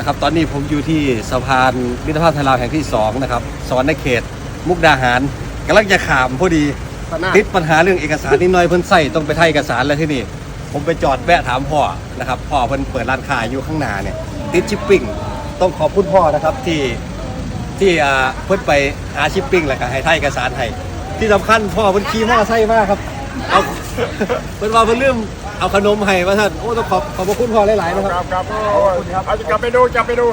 นะครับตอนนี้ผมอยู่ที่สะพานมิตรภาพไทยลาวแห่งที่ 2 นะครับสวรรค์เขต มุกดาหารกำลังจะขามพอดีติดปัญหาเรื่องเอกสารนิดหน่อยเพิ่นใส่ต้องไปไทยเอกสารแล้วที่นี่ ผมไปจอดแวะถามพ่อนะครับพ่อเพิ่นเปิดร้านค้าอยู่ข้างหน้าเนี่ยติดชิปปิ้งต้องขอบคุณพ่อนะครับที่ที่อ่าเพิ่นไปหาชิปปิ้งแล้วก็ให้ไทยเอกสารให้ที่สำคัญพ่อเพิ่นขี่มอเตอร์ไซค์มากครับเอาเพิ่นว่าเพิ่นลืม เอาขนมให้ว่าท่านโอ้ต้องขอบขอบพระคุณพ่อหลายๆนะคครัรับบครับโอ้ยเอาจะกลับไปดูกลับไปดู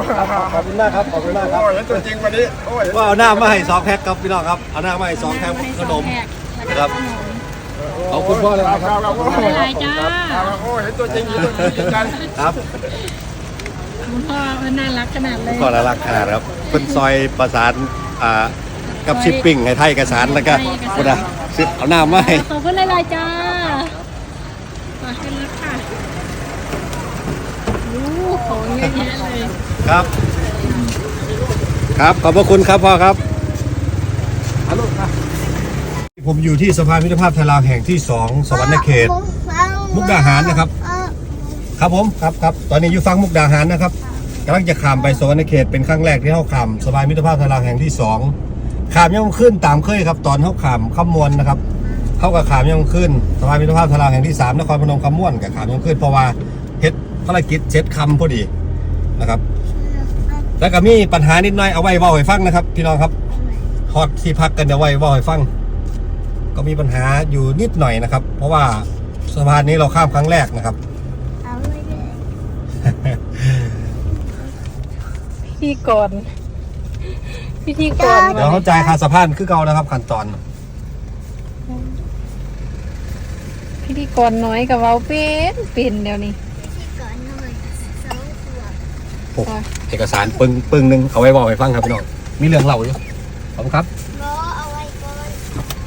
ขอบคุณมากครับขอบคุณมากครับโอ้ยเห็นตัวจริงวันนี้โอ้ยว่าเอาหน้ามาให้สองแพ็คครับพี่น้องครับเอาหน้ามาให้สองแพ็คขนมครับ ขอบคุณพ่อเลยคครับบครับครับโอ้ยจ้าครับโอ้ยเห็นตัวจริงเห็นตัวจริงดีใจ ครับคุณพ่อมันน่ารักขนาดเลยก็น่ารักขนาดครับเป็นซอยประสานอ่ากับชิปปิ้งให้ไทยเอกสารแล้วก็พุทธะเอาหน้ามาให้ ขอบคุณหลายๆจ้า มาขึ้นแล้วค่ะโอ้ของเยอะแยะเลยครับ ครับ ขอบพระคุณครับพ่อครับผมอยู่ที่สะพานมิตรภาพไทยลาวแห่งที่2สวรรค์เขต มุกดาหารนะครับ ครับผมครับครับตอนนี้อยู่ฟังมุกดาหารนะครับกำลังจะข้ามไปสวรรค์เขตเป็นครั้งแรกที่เข้าข้ามสะพานมิตรภาพไทยลาวแห่งที่สองข้ามยังขึ้นตามเคยครับ ตอนเข้าข้ามขมวนนะครับ เข้ากับขามยังขึ้นสะพานมิตรภาพไทยลาวแห่งที่สามนครพนมขมวนกับขามยังขึ้นเพราะว่าเฮ็ดภารกิจเซ็ตคำพอดีนะครับ แล้วก็มีปัญหานิดหน่อยเอาไว้เว่าให้ฟังนะครับ พี่น้องครับฮอตที่พักกันเอาไว้เว่าให้ฟังก็มีปัญหาอยู่นิดหน่อยนะครับ เพราะว่าสะพานนี้เราข้ามครั้งแรกนะครับพิธีกรพิธีกรเดี๋ยวเขาจ่ายค่าสะพานคือเก่านะครับขั้นตอน พิธีกรน้อยกับเว้าเป็นเป็นเดี๋ยวนี้โอ้เอกสารปึ้งปึ้งหนึ่งเอาไว้บอกให้ฟังครับพี่น้องมีเรื่องเล่าอยู่ขอบคุณครับ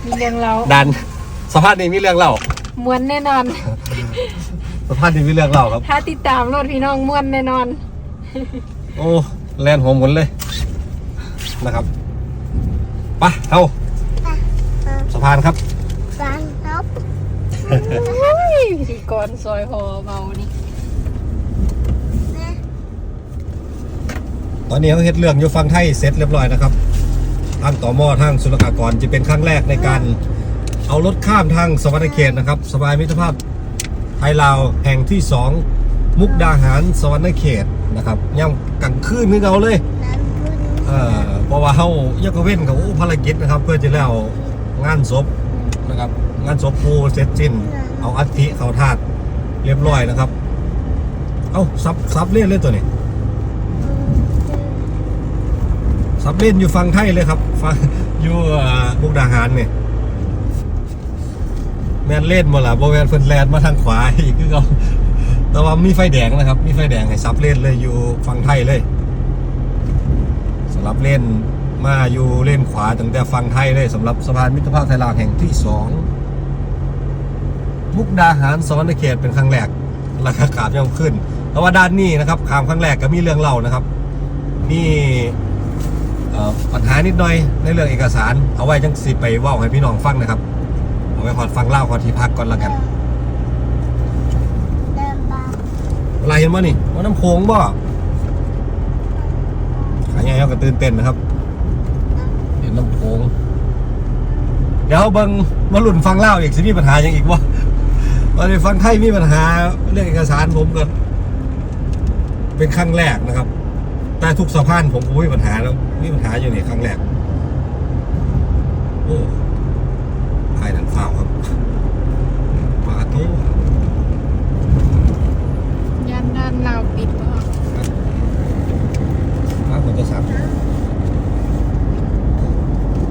มีเรื่องเราดันสภาพนี้มีเรื่องเล่ามวนแน่นอน สภาพนี้มีเรื่องเล่าครับ ถ้าติดตามรถพี่น้องมวนแน่นอน โอ้แลนหัวหมุนเลยนะครับไปะเอาสะพานครับ พิธีกรซอยพอเบานี่ตอนนี้เขาเฮ็ดเรื่องอยู่ฟังไทยเสร็จเรียบร้อยนะครับทางต่อมอทางสุลกากรจะเป็นครั้งแรกในการเอารถข้ามทางสวรรค์เขตนะครับ สบายมิตรภาพไทยลาวแห่งที่สองมุกดาหารสวรรค์เขตนะครับย่ำกลางคืนนึกเอาเลยเอ่อเพราะว่าเขายกเว้นเขาภารกิจนะครับ เพื่อจะแล้วงานศพ นะครับ งานศพผู้เสร็จสิ้น เอาอัฐิเขาธาตุเรียบร้อยนะครับ เอาซับซับเล่นเลยตัวนี้ซับเล่นอยู่ฟังไทยเลยครับฟังอยู่เอ่อมุกดาหารเนี่ยแมนเล่นมาละโบแมนเพิ่นแลนมาทางขวาอีกคือเขาแต่ว่ามีไฟแดงนะครับ มีไฟแดงให้ซับเล่นเลยอยู่ฟังไทยเลยสำหรับเล่น มาอยู่เล่นขวาตั้งแต่ฟังไทยเลยสำหรับสะพานมิตรภาพไทยลาวแห่งที่สองมุกดาหารสวรรค์เขตเป็นครั้งแรกราคาขามยังขึ้นแต่ว่าด้านนี้นะครับขามครั้งแรกก็มีเรื่องเล่านะครับมีเอ่อปัญหานิดหน่อยในเรื่องเอกสาร เอาไว้จังสิไปเว่าให้พี่น้องฟังนะครับเอาไว้ขอฟังเล่าขอที่พักก่อนละกันเวลาเห็นว่านี่ว่าน้ำโขงบ่ขายใหญ่เขาก็ตื่นเต้นนะครับเห็นน้ำโขง เดี๋ยวเบิ้งมาหลุ่นฟังเล่าอีกสิมีปัญหาอย่างอีกวะตอนนี้ฟังไทยมีปัญหาเรื่องเอกสารผมก็เป็นครั้งแรกนะครับ แต่ทุกสะพานผมก็มีปัญหาแล้วมีปัญหาอยู่ในครั้งแรกโอ้ภายดันฟ้าวครับปาโต้ ยันด้านเราปิดบ่ ฟ้าคนจะสับ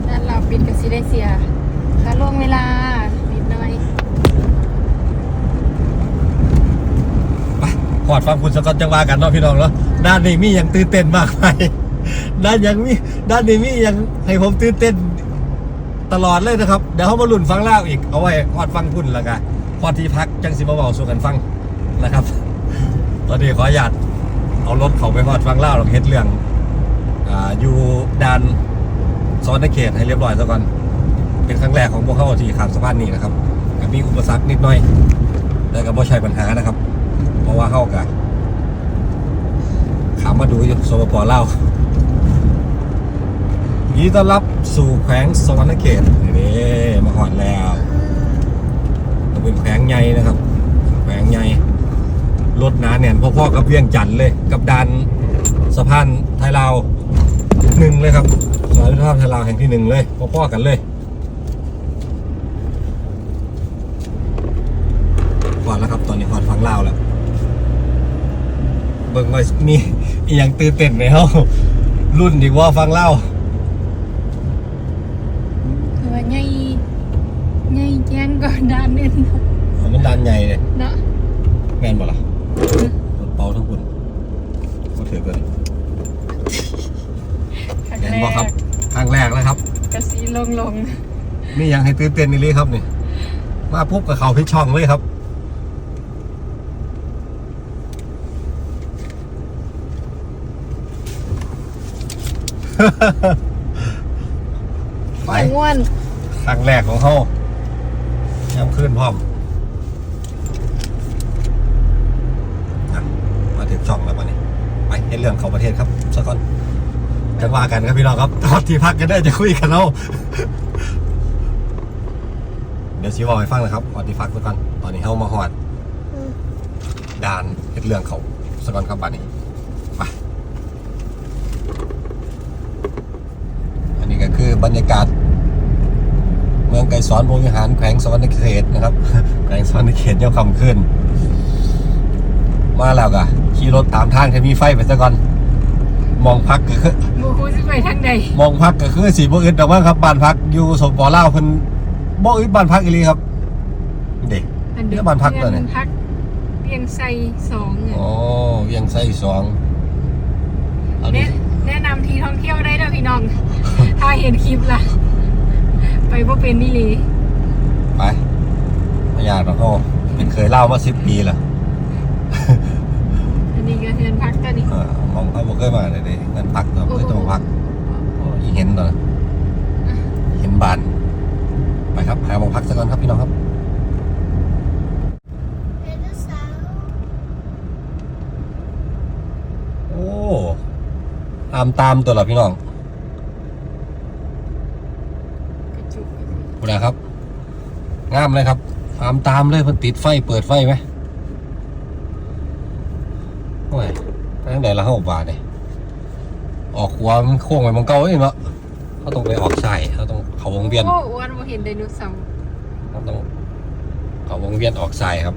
ด้านเราปิดกับซีได้เสียค่าล่วงเวลานิดหน่อย ไปขอดฟังคุณสกอตจังหวากันเนาะพี่น้องเนาะด้านนี้มีอย่างตื่นเต้นมากไปด้านยังมีด้านนี้มีอย่างให้ผมตื่นเต้นตลอดเลยนะครับเดี๋ยวเขามาลุ่นฟังเล่าอีกเอาไว้ขอดฟังคุณล้วกันขอดที่พักจังสิมาเบาสู่กันฟังนะครับ ตอนนี้ขออนุญาตเอารถเขาไปขอดฟังเล่าวเราเฮ็ดเรื่องออยู่ด้านซอนเขตให้เรียบร้อยซะก่อนเป็นครั้งแรกของพวกเขาที่ขับสะพานนี้นะครับมีอุปสรรคนิดหน่อยแต่ก็บ่ใช่ปัญหานะครับ ราะว่าเข้ากับขามาดูอยู่สปปลายินดีต้อนรับสู่แขวงสวรรณเขตนี่มาหอดแล้วก็เป็นแขวงใหญ่นะครับ แขวงใหญ่รถหนาแน่นพ่อๆกับเวียงจันทน์เลย กับดานสะพานไทยลาวหนึ่งเลยครับสะพานมิตรภาพไทยลาวแห่งที่หนึ่งเลยพ่อๆกันเลยก่อนแล้วครับตอนนี้หอดฟังเลาแล้ว เบิ่งว่ามีอีหยังตื่นเต้นไหมเฮารุ่นดีกว่าฟังเล่าคือว่าใหญ่ใหญ่แจ้งก่อนด้านนึงเอามันดันใหญ่เลยเนาะแม่นบ่ล่ะรถเป่าทั้งคุณก็ถือกันครั้งเห็นแรบ่ครับกครั้งแรกแล้วครับ กระสีลงลงนี่ยังให้ตื่นเต้นนี่เลยครับนี่ มาปุ๊บกับเขาพิชช่องเลยครับ ไปม่วนครั้งแรกของเขาย้ำขึ้นพร้อมอะมาถึงช่องแล้ววันนี้ไปเห็นเรื่องเขาประเทศครับสักก่อนจะว่ากันครับพี่น้องครับตอนที่พักกันได้จะคุยกันเอาเดี๋ยวชี้บอกให้ฟังนะครับก่อนที่พักสักก่อนตอนนี้เข้ามาหอดด่านเห็นเรื่องเขาสักก่อนครับบัดนี้ไปอันนี้ก็คือ บรรยากาศ เมืองไกรสอนบริหารแขวงสวรรณเขตนะครับ แขวงสวรรณเขตย่อมคำขึ้น มาแล้วกะขี่รถตามทางที่มีไฟไปซะก่อน มองพักก็คือบูคูสิไปทางใดมองพักก็คือสีบ่อึดดอกมั้งครับบ้านพักอยู่สปปลาวเพิ่นบ่อึดบ้านพักอีหลีครับ เด็กอันเนี่ยบ้านพักตัวไหนบ้านพักเพียงไซสองอะอ๋อเวียงไส้สองเอาดิแนะแนะนำ ทีท่องเที่ยวได้เด้อพี่น้อง ถ้าเห็นคลิปล่ะ ไปบ่เป็นนี่เลยไปไม่อยากหรอกโอ้เป็นเคยเล่ามาสิบปีแล้วอันนี้ก็เฮือนพักตัวนี้เออมองเขาบ่เคยมาเลยเด้เงินพักตัวเคยต้องพักโอ้ยเห็นตอนนั้นเห็นบานไปครับหาหมองพักสักก่อนครับพี่น้องครับ โอ้ตามตามตัวละพี่น้องกระจุกคุณนะครับงามเลยครับตามตามเลยมันติดไฟเปิดไฟไหมโอ้ยไปทางไหนละห้าบาทเนี่ยออกขวามันโค้งไปมองเก่าเองเนาะเขาต้องไปออกซ้ายเขาต้องเขาวงเวียนโอ้อ้วนบ่เห็นไดโนเสาร์ครับต้องเขาวงเวียนออกสายครับ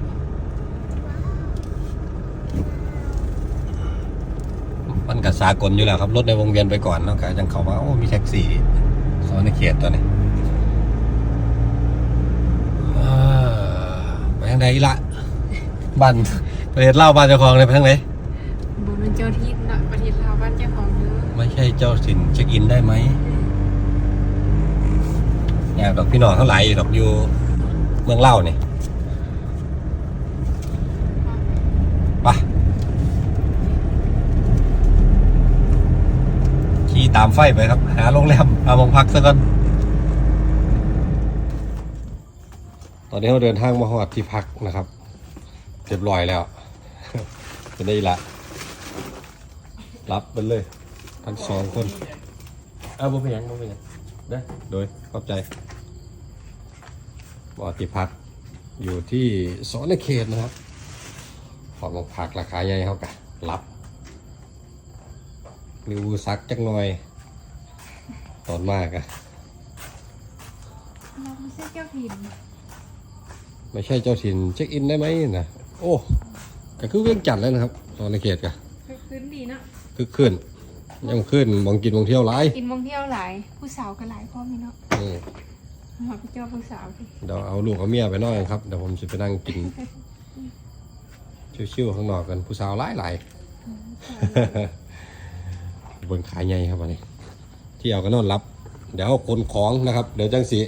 มันกับสากลอยู่แล้วครับ รถในวงเวียนไปก่อนแล้วก็จังเขาว่าโอ้มีแท็กซี่สอนในเขตตัวนี้อ่าไปทางใดอีละบ้านประเทศลาวบ้านเจ้าของเลยไปทางไหนบ่เป็นเจ้าที่เนาะประเทศลาวบ้านเจ้าของเด้อไม่ใช่เจ้าสินเช็คอินได้ไหมอยากดอกพี่น้องเขาหลายอยู่ดอกอยู่เมืองเล่าวนี่ไปขี่ ตามไฟไปครับ หาโรงแรมหาโรงพักซะก่อน ตอนนี้เราเดินทางมาหอดที่พักนะครับเรียบร้อยแล้ว จะได้ละ รับไปเลย ทั้งสองคนเอาบ่เป็นหยังบ่เป็นหยังได้โดยขอบใจบอติพักอยู่ที่สอนเขตนะครับ ขอลงพักราคาใหญ่เขากะรับ นิวซักจักหน่อย ตอนมากอะเราไม่ใช่เจ้าถิ่นไม่ใช่เจ้าถิ่นเช็คอินได้ไหมนะโอ้ก็คือเวียงจันทน์แล้วนะครับสอนเขตกะคือคืนดีเนาะคือขึ้นยังขึ้นมองกินมองเที่ยวหลายกินมองเที่ยวหลาย ผู้สาวก็หลายพ่อมีเนาะอืมเราไปเจ้าผู้สาวสิเดี๋ยวเอาลูกเอาเมียไปนอกกันครับเดี๋ยวผมจะไปนั่งกินชิวๆข้างนอกกันผู้สาวหลายหลาย บนขายใหญ่ครับวันนี้ ที่เอากันนอนรับ เดี๋ยวเอาคนของนะครับ เดี๋ยวจังสี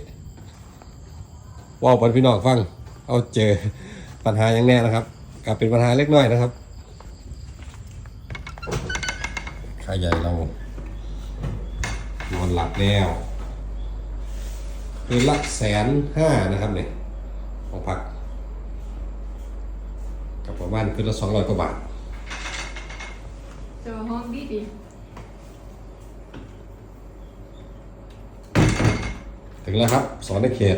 ว่าปันพี่น้องฟัง เอาเจอปัญหาอย่างแน่นะครับกลับเป็นปัญหาเล็กน้อยนะครับขายใหญ่เรานอนหลับแล้วคืนละแสนห้านะครับเนี่ยของพักกับประมาณคืนละสองร้อยกว่าบาทเจอห้องดีดี ถึง แล้วครับ สอนในเขต